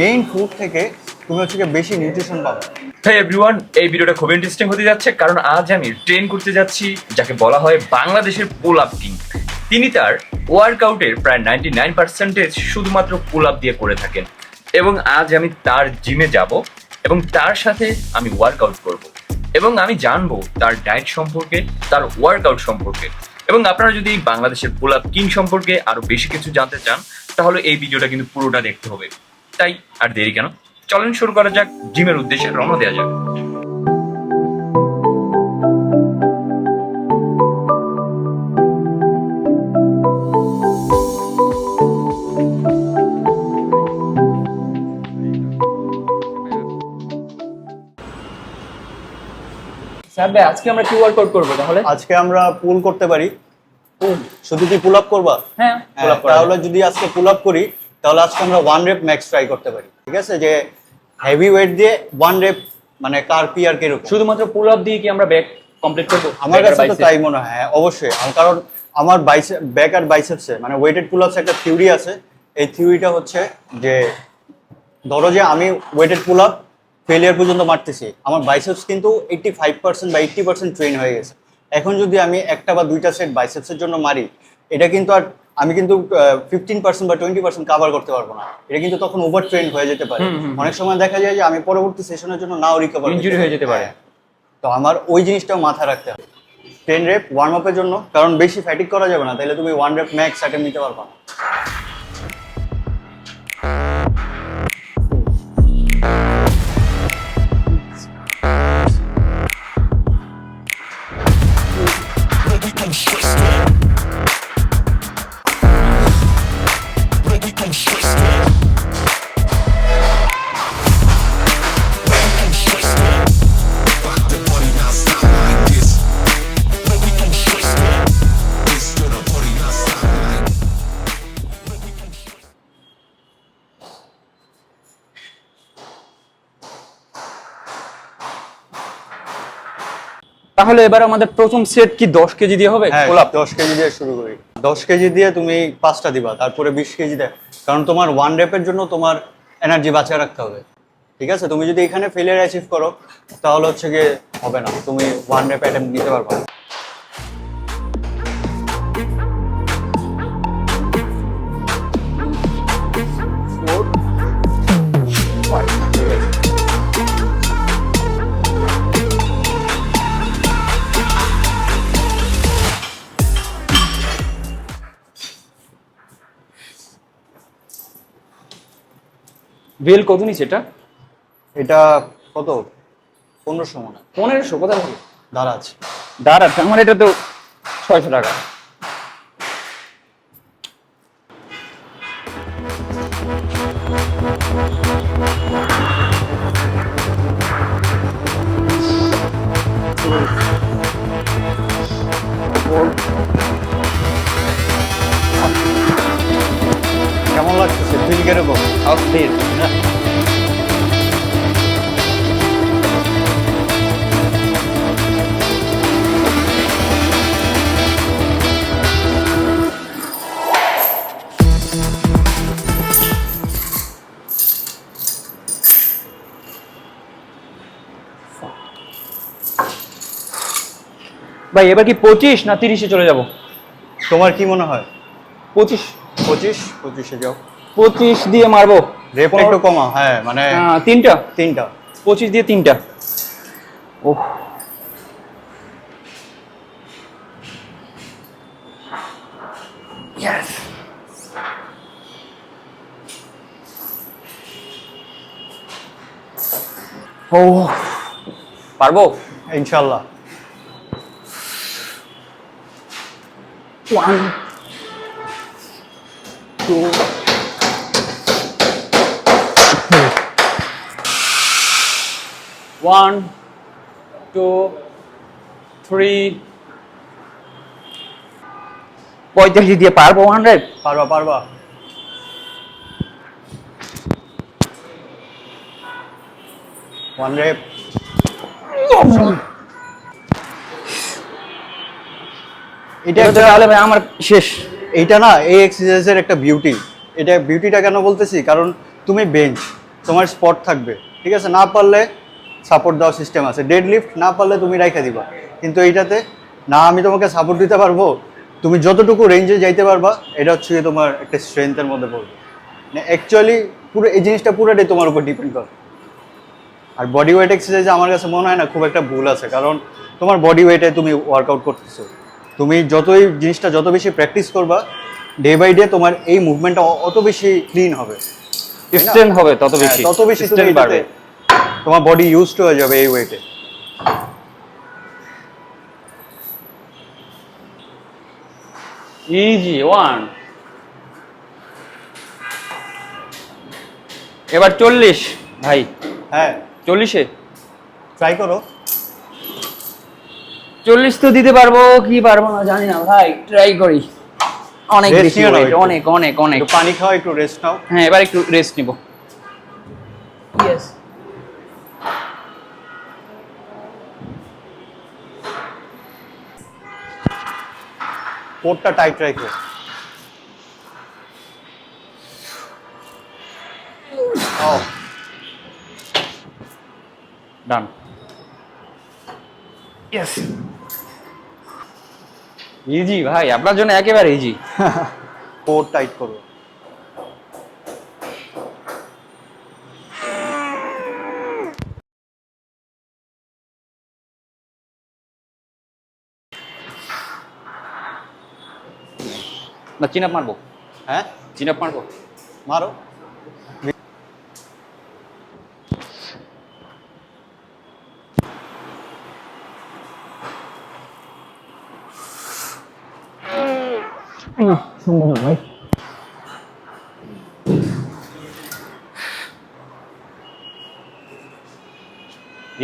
Main food থেকে তুমি হচ্ছে বেশি নিউট্রিশন পাবে। হ্যাঁ এভরিওয়ান এই ভিডিওটা খুব ইন্টারেস্টিং হতে যাচ্ছে কারণ আজ আমি ট্রেন করতে যাচ্ছি, যাকে বলা হয় বাংলাদেশের পুল আপ কিং তিনি তার ওয়ার্কআউটের প্রায় নাইনটি নাইন পার্সেন্টেজ শুধুমাত্র পুল আপ দিয়ে করে থাকেন। এবং আজ আমি তার জিমে যাব এবং তার সাথে আমি ওয়ার্কআউট করব। এবং আমি জানব তার ডায়েট সম্পর্কে, তার ওয়ার্কআউট সম্পর্কে। এবং আপনারা যদি বাংলাদেশের পুল আপ কিং সম্পর্কে আরও বেশি কিছু জানতে চান, তাহলে এই ভিডিওটা কিন্তু পুরোটা দেখতে হবে। তাই আর দেরি কেন? চলেন শুরু করা যাক জিমের উদ্দেশ্যে রওনা দেওয়া যাক। স্যার ভাই আজকে আমরা কি ওয়ার্কআউট করব তাহলে? আজকে আমরা পুল করতে পারি। শুধু কি পুল আপ করবা? হ্যাঁ। হ্যাঁ, তাহলে যদি আজকে পুল আপ করি তাহলে আজকে আমরা ওয়ান রেপ ম্যাক্স ট্রাই করতে পারি। ঠিক আছে? যে হেভি ওয়েট দিয়ে ওয়ান রেপ মানে কার পি আর কীরকম? শুধুমাত্র পুল আপ দিয়ে কি আমরা ব্যাক কমপ্লিট করব? আমার কাছে তো তাই মনে হয় হ্যাঁ, অবশ্যই। কারণ আমার বাইসেপ ব্যাক আর বাইসেপসে মানে ওয়েটেড পুল আপস একটা থিওরি আছে। এই থিওরিটা হচ্ছে যে ধরো যে আমি ওয়েটেড পুল আপ ফেলিয়ার পর্যন্ত মারতেছি আমার বাইসেপস কিন্তু এইটটি ফাইভ পার্সেন্ট বা এইটটি পার্সেন্ট ট্রেন হয়ে গেছে। এখন যদি আমি একটা বা দুইটা সেট বাইসেপসের জন্য মারি এটা কিন্তু আর আমি কিন্তু ফিফটিন পার্সেন্ট বা টোয়েন্টি পার্সেন্ট কাভার করতে পারব না। এটা কিন্তু তখন ওভার ট্রেন হয়ে যেতে পারে। অনেক সময় দেখা যায় যে আমি পরবর্তী সেশনের জন্য নাও রিকভার ইঞ্জুরি হয়ে যেতে পারে। তো আমার ওই জিনিসটাও মাথায় রাখতে হবে। টেন রেপ ওয়ার্ম আপের জন্য কারণ বেশি ফ্যাটিক করা যাবে না তাহলে তুমি ওয়ান রেপ ম্যাক্স অ্যাটেম্প নিতে পারবা না। তাহলে এবার আমাদের প্রথম সেট কি? দশ কেজি দিয়ে হবে? গোলাপ? পুল দশ কেজি দিয়ে শুরু করি। দশ কেজি দিয়ে তুমি পাঁচটা দিবা তারপরে বিশ কেজি দেয় কারণ তোমার ওয়ান রেপের জন্য তোমার এনার্জি বাঁচিয়ে রাখতে হবে। ঠিক আছে? তুমি যদি এখানে ফেলিয়ার অ্যাচিভ করো তাহলে হচ্ছে গিয়ে হবে না। তুমি ওয়ান র্যাপ অ্যাটেম্প নিতে পারবে। বেল কত নিচ্ছে এটা? এটা কত? পনেরোশো মনে হয়। পনেরোশো কোথায় হবে দাঁড়া আছে। দাঁড়া আমার এটা তো ছয়শো টাকা। কেমন লাগতেছে ফিল কীরকম অস্থির ভাই এবার কি পঁচিশ না তিরিশে চলে যাব? তোমার কি মনে হয়? পঁচিশ। পঁচিশ? পঁচিশে যাও। পঁচিশ দিয়ে মারবো। রেপটা একটু কমা হ্যাঁ মানে তিনটা। তিনটা। পঁচিশ দিয়ে তিনটা। ওহ। ও পারব? ইনশাল্লাহ one two one two three পঁয়তাল্লিশ দিয়ে পারব হান্ড্রেড পারবা পারবা। ওয়ান রেপ এটা তাহলে ভাই আমার শেষ। এইটা না এই এক্সারসাইজের একটা বিউটি এটা বিউটিটা কেন বলতেছি? কারণ তুমি বেঞ্চ তোমার স্পট থাকবে। ঠিক আছে? না পারলে সাপোর্ট দেওয়ার সিস্টেম আছে। ডেড লিফট না পারলে তুমি রাইখা দিবা। কিন্তু এইটাতে না আমি তোমাকে সাপোর্ট দিতে পারব তুমি যতটুকু রেঞ্জে যাইতে পারবা এটা হচ্ছে তোমার একটা স্ট্রেংথের মধ্যে পড়বে। মানে অ্যাকচুয়ালি পুরো এই জিনিসটা পুরোটাই তোমার উপর ডিপেন্ড করে। আর বডি ওয়েট এক্সারসাইজে আমার কাছে মনে হয় না খুব একটা ভুল আছে। কারণ তোমার বডি ওয়েটে তুমি ওয়ার্কআউট করতেছো। তুমি যতই জিনিসটা যত বেশি প্র্যাকটিস করবা ডে বাই ডে তোমার এই মুভমেন্টটা অত বেশি ক্লিন হবে। স্ট্রেন হবে তত হ্যাঁ, বেশি। তত বেশি তুমি বাড়বে। তোমার বডি ইউজড হয়ে যাবে এই ওয়েটে ইজি ওয়ান এবার চল্লিশ ভাই। হ্যাঁ। চল্লিশে? ট্রাই করো। চল্লিশ তো দিতে পারব কি পারব না জানি না ভাই ট্রাই করি। অনেক বেশি। অনেক অনেক অনেক। পানি খাও একটু রেস্ট নাও। হ্যাঁ এবার একটু রেস্ট নিব ইয়েস কোটটা টাইট রাখো। ডান ইয়েস ইজি ভাই। আপনার জন্য একেবারে ইজি কোট টাইট করো। না চিন আপ মারবো। হ্যাঁ? চিন আপ মারবো। মারো।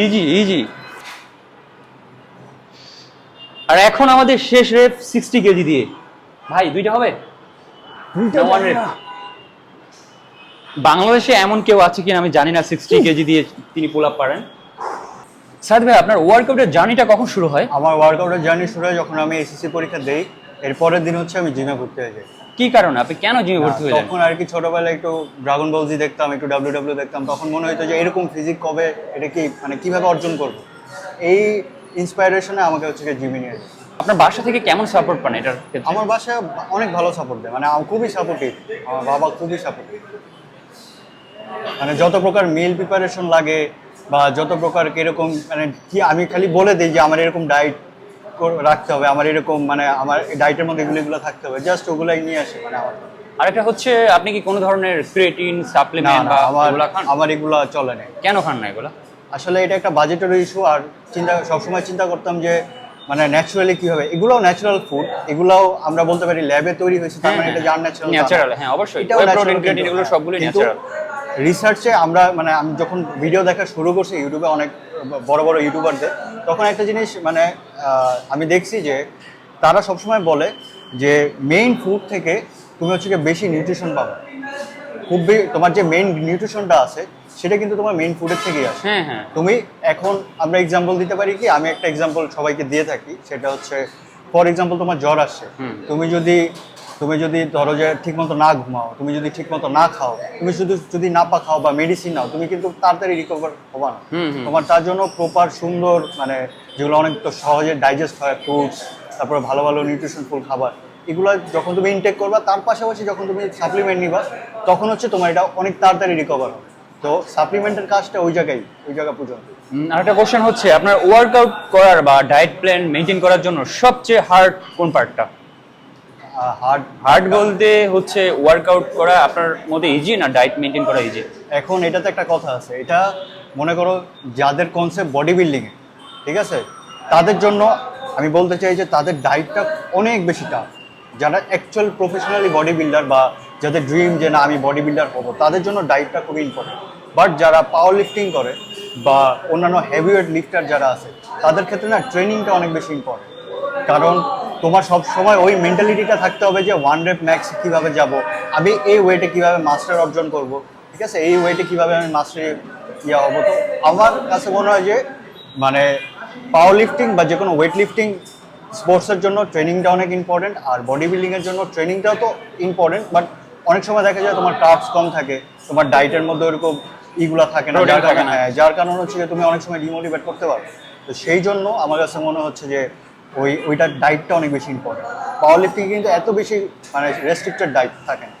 Easy easy. আর এখন আমাদের শেষ রেপ সিক্সটি কেজি দিয়ে। ভাই দুইটা হবে? বাংলাদেশে এমন কেউ আছে কিনা আমি জানি না সিক্সটি কেজি দিয়ে তিনি পুল আপ পারেন। সাদ ভাই আপনার ওয়ার্কআউটের জার্নিটা কখন শুরু হয়? আমার ওয়ার্কআউটের জার্নি শুরু হয় যখন আমি এসএসসি পরীক্ষা দেই। এর পরের দিন হচ্ছে আমি জিমে ঘুরতে হয়ে যাই। কি কারণে? আপনি কেন জিমে ভর্তি হয়ে যান? তখন আর কি ছোটবেলায় একটু ড্রাগন বলজি দেখতাম একটু ডাব্লিউ ডাব্লিউ দেখতাম। তখন মনে হতো যে এরকম ফিজিক কবে এটা কি মানে কীভাবে অর্জন করব? এই ইন্সপায়ারেশনে আমাকে হচ্ছে জিমে নিয়ে যায় আপনার বাসা থেকে কেমন সাপোর্ট পান এটার ক্ষেত্রে? আমার বাসা অনেক ভালো সাপোর্ট দেয়। মানে আমি খুবই সাপোর্টিভ আমার বাবা খুবই সাপোর্টিভ মানে যত প্রকার মিল প্রিপারেশন লাগে বা যত প্রকার কীরকম মানে কি আমি খালি বলে দিই যে আমার এরকম ডায়েট রাখতে হবে আমার এরকম মানে আমার ডায়েটের মধ্যে এগুলো এগুলো থাকতে হবে। জাস্ট ওগুলাই নিয়ে আসে মানে আমার। আরেকটা হচ্ছে আপনি কি কোনো ধরনের ক্রিয়েটিন না সাপ্লিমেন্ট না বা আমার এগুলা খান? আমার এগুলো চলে না। কেন খান না এগুলা? আসলে এটা একটা বাজেটের ইস্যু আর চিন্তা সবসময় চিন্তা করতাম যে মানে ন্যাচারালি কি হবে? এগুলোও ন্যাচারাল ফুড এগুলাও আমরা বলতে পারি ল্যাবে তৈরি হয়েছে তার মানে এটা জান ন্যাচারাল ন্যাচারাল হ্যাঁ অবশ্যই। এটাও creatine কিন্তু, এগুলো। সবগুলোই ন্যাচারাল রিসার্চে আমরা মানে আমি যখন ভিডিও দেখা শুরু করছি ইউটিউবে অনেক বড় বড় ইউটিউবারদের তখন একটা জিনিস মানে আমি দেখছি যে তারা সবসময় বলে যে মেইন ফুড থেকে তুমি হচ্ছে বেশি নিউট্রিশন পাবে। খুব তোমার যে মেইন নিউট্রিশনটা আছে সেটা কিন্তু তোমার মেইন ফুডের থেকেই আসে। হ্যাঁ হ্যাঁ। তুমি এখন আমরা এক্সাম্পল দিতে পারি কি আমি একটা এক্সাম্পল সবাইকে দিয়ে থাকি সেটা হচ্ছে ফর এক্সাম্পল তোমার জ্বর আসছে। তুমি যদি তুমি যদি ধরো যে ঠিকমতো না ঘুমাও তুমি যদি ঠিকমতো না খাও তুমি শুধু যদি না পা খাও বা মেডিসিন নাও তুমি কিন্তু তাড়াতাড়ি রিকভার হবা না। তোমার তার জন্য প্রপার সুন্দর মানে যেগুলো অনেক তো সহজে ডাইজেস্ট হয় ফ্রুটস তারপরে ভালো ভালো নিউট্রিশনফুল খাবার এগুলো যখন তুমি ইনটেক করবা তার পাশাপাশি যখন তুমি সাপ্লিমেন্ট নিবা তখন হচ্ছে তোমার এটা অনেক তাড়াতাড়ি রিকভার হবে। তো সাপ্লিমেন্টের কাজটা ওই জায়গায় ওই জায়গা পর্যন্ত আরেকটা কোশ্চেন হচ্ছে আপনার ওয়ার্কআউট করার বা ডায়েট প্ল্যান মেনটেন করার জন্য সবচেয়ে হার্ড কোন পার্টটা হার্ড হার্ড বলতে হচ্ছে ওয়ার্কআউট করা আপনার মধ্যে ইজি না ডায়েট মেনটেন করা ইজি এখন এটাতে একটা কথা আছে এটা মনে করো যাদের কনসেপ্ট বডি বিল্ডিং ঠিক আছে? তাদের জন্য আমি বলতে চাই যে তাদের ডায়েটটা অনেক বেশি টাফ যারা অ্যাকচুয়াল প্রফেশনালি বডি বিল্ডার বা যাদের ড্রিম যে না, আমি বডি বিল্ডার হব, তাদের জন্য ডায়েটটা খুবই ইম্পর্টেন্ট বাট যারা পাওয়ার লিফটিং করে বা অন্যান্য হেভিওয়েট লিফটার যারা আছে, তাদের ক্ষেত্রে না ট্রেনিংটা অনেক বেশি ইম্পর্টেন্ট কারণ তোমার সব সময় ওই মেন্টালিটিটা থাকতে হবে যে ওয়ান রেপ ম্যাক্স কীভাবে যাব, আমি এই ওয়েটে কীভাবে মাস্টার অর্জন করব, ঠিক আছে? এই ওয়েটে কীভাবে আমি মাস্টারে ইয়া হব? তো আমার কাছে মনে হয় যে মানে পাওয়ার লিফটিং বা যে কোনো ওয়েট লিফটিং স্পোর্টসের জন্য ট্রেনিংটা অনেক ইম্পর্টেন্ট আর বডি বিল্ডিংয়ের জন্য ট্রেনিংটাও তো ইম্পর্টেন্ট বাট অনেক সময় দেখা যায় তোমার কার্বস কম থাকে তোমার ডায়েটের মধ্যে ওরকম ইগুলা থাকে না যার থাকে কারণে না। হ্যাঁ, যার কারণ হচ্ছে যে তুমি অনেক সময় ডিমোটিভেট করতে পারো। তো সেই জন্য আমার কাছে মনে হচ্ছে যে ওই ওইটার ডায়েটটা অনেক বেশি ইম্পর্টেন্ট পাওয়ার লিফটিং কিন্তু এত বেশি মানে রেস্ট্রিক্টেড ডায়েট থাকে না।